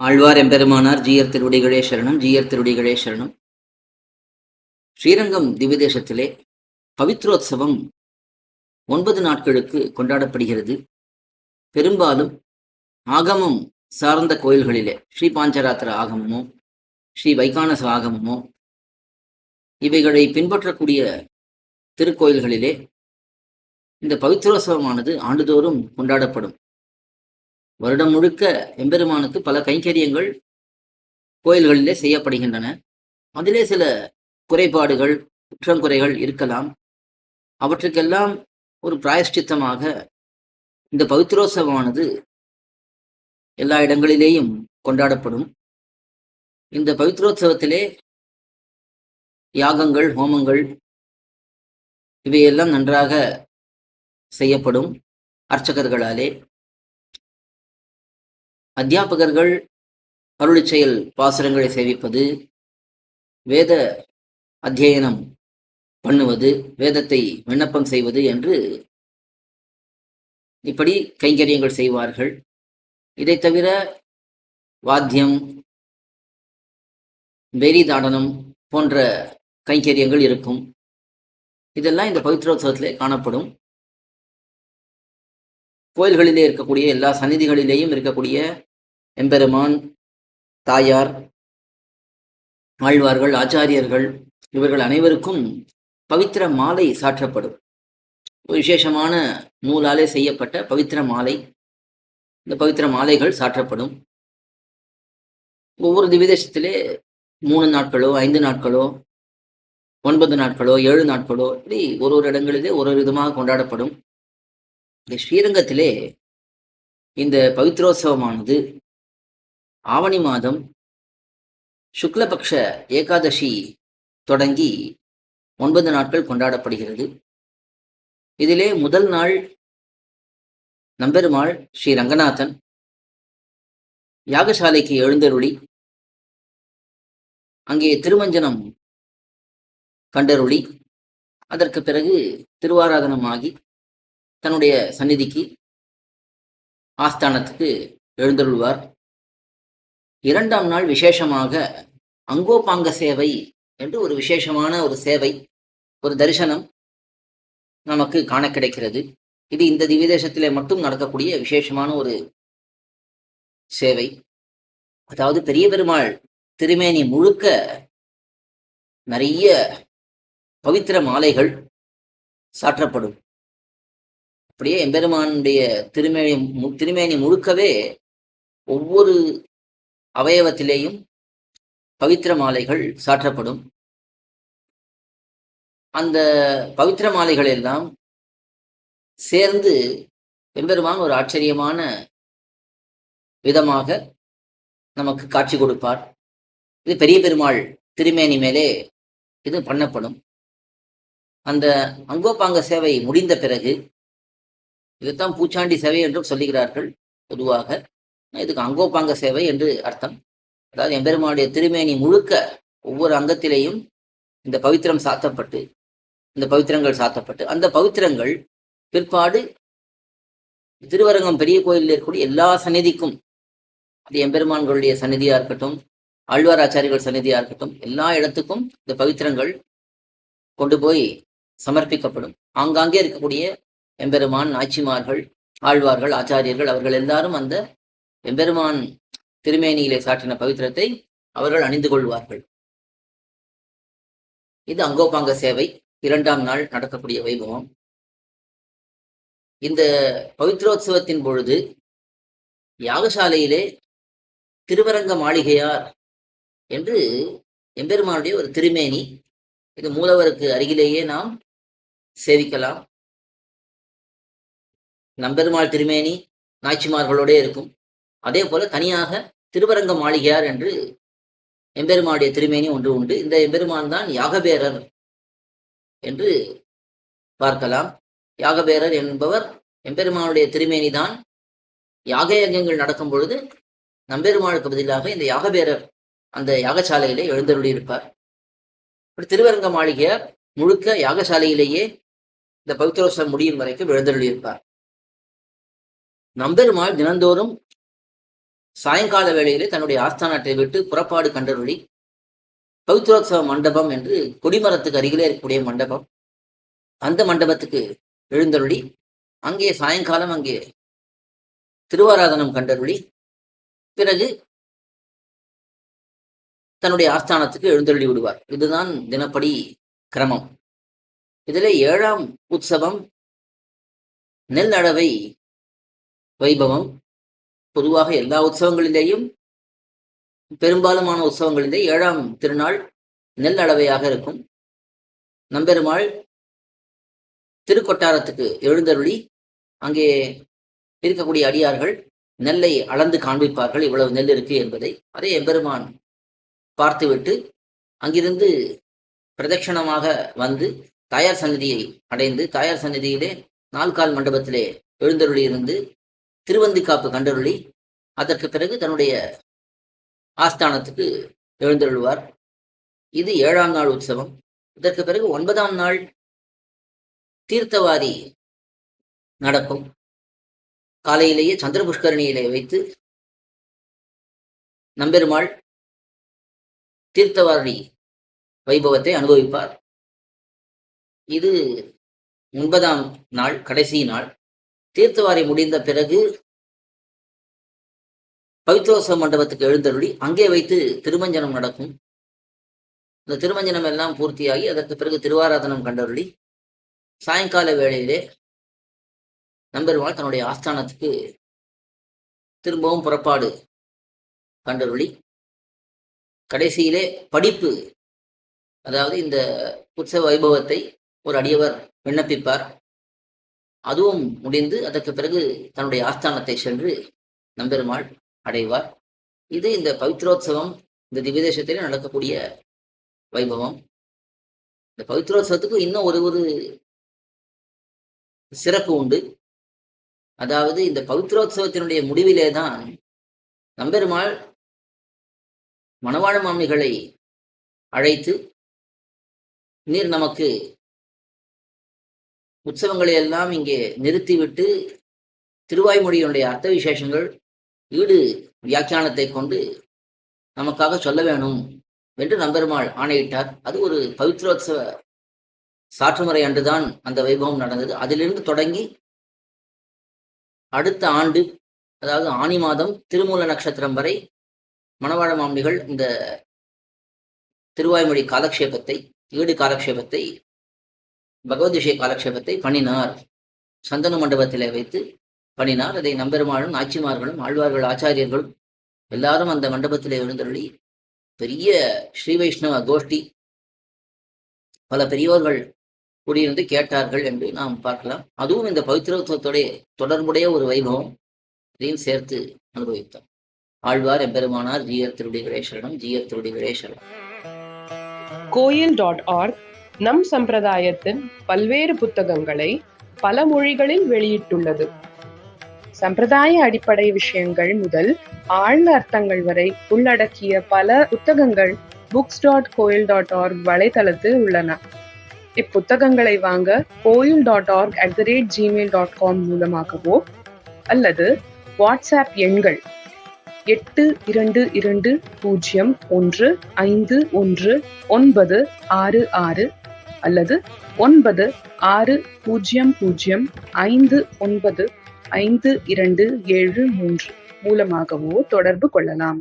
ஆழ்வார் எம்பெருமானார் ஜீயர் திருவடிகளே சரணம் ஜீயர் திருவடிகளே சரணம். ஸ்ரீரங்கம் திவ்யதேசத்திலே பவித்ரோத்சவம் ஒன்பது நாட்களுக்கு கொண்டாடப்படுகிறது. பெரும்பாலும் ஆகமம் சார்ந்த கோயில்களிலே ஸ்ரீ பாஞ்சராத்திர ஆகமமோ ஸ்ரீ வைகானச ஆகமமோ இவைகளை பின்பற்றக்கூடிய திருக்கோயில்களிலே இந்த பவித்ரோத்சவமானது ஆண்டுதோறும் கொண்டாடப்படும். வருடம் முழுக்க எம்பெருமானுக்கு பல கைங்கரியங்கள் கோயில்களிலே செய்யப்படுகின்றன. அதிலே சில குறைபாடுகள் குற்றங்குறைகள் இருக்கலாம். அவற்றுக்கெல்லாம் ஒரு பிராயஷ்டித்தமாக இந்த பவித்ரோத்சவமானது எல்லா இடங்களிலேயும் கொண்டாடப்படும். இந்த பவித்ரோத்சவத்திலே யாகங்கள் ஹோமங்கள் இவையெல்லாம் நன்றாக செய்யப்படும் அர்ச்சகர்களாலே. அத்தியாபகர்கள் அருளி செயல் பாசுரங்களை சேவிப்பது வேத அத்தியனம் பண்ணுவது வேதத்தை விண்ணப்பம் செய்வது என்று இப்படி கைங்கரியங்கள் செய்வார்கள். இதை தவிர வாத்தியம் வெறிதாடனம் போன்ற கைங்கரியங்கள் இருக்கும். இதெல்லாம் இந்த பவித்ரோத்சவத்திலே காணப்படும். கோயில்களிலே இருக்கக்கூடிய எல்லா சந்நிதிகளிலேயும் இருக்கக்கூடிய எம்பெருமான் தாயார் ஆழ்வார்கள் ஆச்சாரியர்கள் இவர்கள் அனைவருக்கும் பவித்திர மாலை சாற்றப்படும். ஒரு விசேஷமான நூலாலே செய்யப்பட்ட பவித்திர மாலை. இந்த பவித்திர மாலைகள் சாற்றப்படும். ஒவ்வொரு திவிதேசத்திலே மூணு நாட்களோ ஐந்து நாட்களோ ஒன்பது நாட்களோ ஏழு நாட்களோ இப்படி ஒரு ஒரு இடங்களிலே ஒரு ஒரு விதமாக கொண்டாடப்படும். இந்த ஸ்ரீரங்கத்திலே இந்த பவித்ரோத்சவமானது ஆவணி மாதம் சுக்லபக்ஷ ஏகாதசி தொடங்கி ஒன்பது நாட்கள் கொண்டாடப்படுகிறது. இதிலே முதல் நாள் நம்பெருமாள் ஸ்ரீ ரங்கநாதன் யாகசாலைக்கு எழுந்தருளி அங்கே திருமஞ்சனம் கண்டருளி அதற்கு பிறகு திருவாராதனமாகி தன்னுடைய சந்நிதிக்கு ஆஸ்தானத்துக்கு எழுந்தருள்வார். இரண்டாம் நாள் விசேஷமாக அங்கோபாங்க சேவை என்று ஒரு விசேஷமான ஒரு சேவை ஒரு தரிசனம் நமக்கு காண கிடைக்கிறது. இது இந்த திவ்யதேசத்திலே மட்டும் நடக்கக்கூடிய விசேஷமான ஒரு சேவை. அதாவது பெரிய பெருமாள் திருமேனி முழுக்க நிறைய பவித்திர மாலைகள் சாற்றப்படும். அப்படியே எம்பெருமானுடைய திருமேனி திருமேனி முழுக்கவே ஒவ்வொரு அவயவத்திலேயும் பவித்திர மாலைகள் சாற்றப்படும். அந்த பவித்திர மாலைகள் எல்லாம் சேர்ந்து எம்பெருமான் ஒரு ஆச்சரியமான விதமாக நமக்கு காட்சி கொடுப்பார். இது பெரிய பெருமாள் திருமேனி மேலே இது பண்ணப்படும். அந்த அங்கோபாங்க சேவை முடிந்த பிறகு இதுதான் பூச்சாண்டி சேவை என்றும் சொல்லுகிறார்கள் பொதுவாக. இதுக்கு அங்கோபாங்க சேவை என்று அர்த்தம். அதாவது எம்பெருமானுடைய திருமேனி முழுக்க ஒவ்வொரு அங்கத்திலேயும் இந்த பவித்திரம் சாத்தப்பட்டு இந்த பவித்திரங்கள் சாத்தப்பட்டு அந்த பவித்திரங்கள் பிற்பாடு திருவரங்கம் பெரிய கோயிலில் இருக்கக்கூடிய எல்லா சந்நிதிக்கும் அது எம்பெருமான்களுடைய சந்நிதியா இருக்கட்டும் ஆழ்வாராச்சாரிகள் சந்நிதியா இருக்கட்டும் எல்லா இடத்துக்கும் இந்த பவித்திரங்கள் கொண்டு போய் சமர்ப்பிக்கப்படும். ஆங்காங்கே இருக்கக்கூடிய எம்பெருமான் நாச்சிமார்கள் ஆழ்வார்கள் ஆச்சாரியர்கள் அவர்கள் எல்லாரும் அந்த எம்பெருமான் திருமேனியிலே சாற்றின பவித்திரத்தை அவர்கள் அணிந்து கொள்வார்கள். இது அங்கோபாங்க சேவை இரண்டாம் நாள் நடக்கக்கூடிய வைபவம். இந்த பவித்ரோத்சவத்தின் பொழுது யாகசாலையிலே திருவரங்க மாளிகையார் என்று எம்பெருமானுடைய ஒரு திருமேனி இது மூலவருக்கு அருகிலேயே நாம் சேவிக்கலாம். நம்பெருமாள் திருமேனி நாய்ச்சிமார்களோடே இருக்கும். அதே போல தனியாக திருவரங்க மாளிகையார் என்று எம்பெருமானுடைய திருமேனி ஒன்று உண்டு. இந்த எம்பெருமான் தான் யாகபேரர் என்று பார்க்கலாம். யாகபேரர் என்பவர் எம்பெருமானுடைய திருமேனி தான் யாக யஜங்கள் நடக்கும் பொழுது நம்பெருமானுக்கு பதிலாக இந்த யாகபேரர் அந்த யாகசாலையிலே எழுந்தருளியிருப்பார். இப்படி திருவரங்க மாளிகையார் முழுக்க யாகசாலையிலேயே இந்த பவித்ரோத்சவம் முடியும் வரைக்கும் எழுந்தருளியிருப்பார். நம்பெருமாள் தினந்தோறும் சாயங்கால வேளையிலே தன்னுடைய ஆஸ்தானத்தை விட்டு புறப்பாடு கண்டருளி பவித்ரோத்சவ மண்டபம் என்று கொடிமரத்துக்கு அருகிலே இருக்கக்கூடிய மண்டபம். அந்த மண்டபத்துக்கு எழுந்தருளி அங்கே சாயங்காலம் அங்கே திருவாராதனம் கண்டருளி பிறகு தன்னுடைய ஆஸ்தானத்துக்கு எழுந்தருளி விடுவார். இதுதான் தினப்படி கிரமம். இதில் ஏழாம் உற்சவம் நெல் அளவை வைபவம் பொதுவாக எல்லா உற்சவங்களிலேயும் பெரும்பாலுமான உற்சவங்களிலே ஏழாம் திருநாள் நெல் அளவையாக இருக்கும். நம்பெருமாள் திருக்கொட்டாரத்துக்கு எழுந்தருளி அங்கே இருக்கக்கூடிய அடியார்கள் நெல்லை அளந்து காண்பிப்பார்கள் இவ்வளவு நெல் இருக்கு என்பதை. அதை எம்பெருமான் பார்த்துவிட்டு அங்கிருந்து பிரதட்சணமாக வந்து தாயார் சந்நிதியை அடைந்து தாயார் சந்நிதியிலே நால்கால் மண்டபத்திலே எழுந்தருளி இருந்து திருவந்திக்காப்பு கண்டருளி அதற்கு பிறகு தன்னுடைய ஆஸ்தானத்துக்கு எழுந்தருள்வார். இது ஏழாம் நாள் உற்சவம். இதற்கு பிறகு ஒன்பதாம் நாள் தீர்த்தவாரி நடக்கும். காலையிலேயே சந்திர புஷ்கரணியிலே வைத்து நம்பெருமாள் தீர்த்தவாரி வைபவத்தை அனுபவிப்பார். இது ஒன்பதாம் நாள் கடைசி நாள். தீர்த்தவாரி முடிந்த பிறகு பவித்ரோச மண்டபத்துக்கு எழுந்தருளி அங்கே வைத்து திருமஞ்சனம் நடக்கும். இந்த திருமஞ்சனம் எல்லாம் பூர்த்தியாகி அதற்கு பிறகு திருவாராதனம் கண்டருளி சாயங்கால வேளையிலே நம்பெருமாள் தன்னுடைய ஆஸ்தானத்துக்கு திரும்பவும் புறப்பாடு கண்டருளி. கடைசியிலே படிப்பு அதாவது இந்த உற்சவ வைபவத்தை ஒரு அடியவர் விண்ணப்பிப்பார். அதுவும் முடிந்து அதற்கு பிறகு தன்னுடைய ஆஸ்தானத்தை சென்று நம்பெருமாள் அடைவார். இது இந்த பவித்ரோத்சவம் இந்த திவ்யதேசத்திலே நடக்கக்கூடிய வைபவம். இந்த பவித்ரோத்சவத்துக்கு இன்னும் ஒரு ஒரு சிறப்பு உண்டு. அதாவது இந்த பவித்ரோத்சவத்தினுடைய முடிவிலே தான் நம்பெருமாள் மணவாழ மாமிகளை அழைத்து நீர் நமக்கு உற்சவங்களை எல்லாம் இங்கே நிறுத்திவிட்டு திருவாய்மொழியினுடைய அர்த்த விசேஷங்கள் ஈடு வியாக்கியானத்தை கொண்டு நமக்காக சொல்ல வேணும் என்று நம்பெருமாள் ஆணையிட்டார். அது ஒரு பவித்ரோத்சவ சாற்றுமுறை அன்றுதான் அந்த வைபவம் நடந்தது. அதிலிருந்து தொடங்கி அடுத்த ஆண்டு அதாவது ஆனி மாதம் திருமூல நட்சத்திரம் வரை மணவாழ மாமிகள் இந்த திருவாய்மொழி காலக்ஷேபத்தை ஈடு காலக்ஷேபத்தை பகவத் விஷய காலக்ஷேபத்தை பண்ணினார். சந்தன மண்டபத்திலே வைத்து பண்ணினார். அதை நம்பெருமாளும் நாச்சிமார்களும் ஆழ்வார்கள் ஆச்சாரியர்களும் எல்லாரும் அந்த மண்டபத்திலே எழுந்தருளி பெரிய ஸ்ரீ வைஷ்ணவ கோஷ்டி பல பெரியோர்கள் கூடியிருந்து கேட்டார்கள் என்று நாம் பார்க்கலாம். அதுவும் இந்த பவித்திரத்துவத்தோடைய தொடர்புடைய ஒரு வைபவம். இதையும் சேர்த்து அனுபவித்தோம். ஆழ்வார் எம்பெருமானார் ஜீயர் திருடி சரணம் ஜீயர் திருடி சரணம். கோயில் டாட் ஆர்க் நம் சம்பிரதாயத்தின் பல்வேறு புத்தகங்களை பல மொழிகளில் வெளியிட்டுள்ளது. சம்பிரதாய அடிப்படை விஷயங்கள் முதல் ஆழ்ந்த அர்த்தங்கள் வரை உள்ளடக்கிய பல புத்தகங்கள் books dot Koyil dot org வலைதளத்தில் உள்ளன. இப்புத்தகங்களை வாங்க Koyil dot org at the rate Gmail dot com மூலமாகவோ அல்லது வாட்ஸ்அப் எண்கள் எட்டு இரண்டு இரண்டு பூஜ்ஜியம் ஒன்று ஐந்து ஒன்று ஒன்பது ஆறு ஆறு அல்லது ஒன்பது ஆறு பூஜ்ஜியம் பூஜ்ஜியம் ஐந்து ஒன்பது ஐந்து இரண்டு ஏழு மூன்று மூலமாகவோ தொடர்பு கொள்ளலாம்.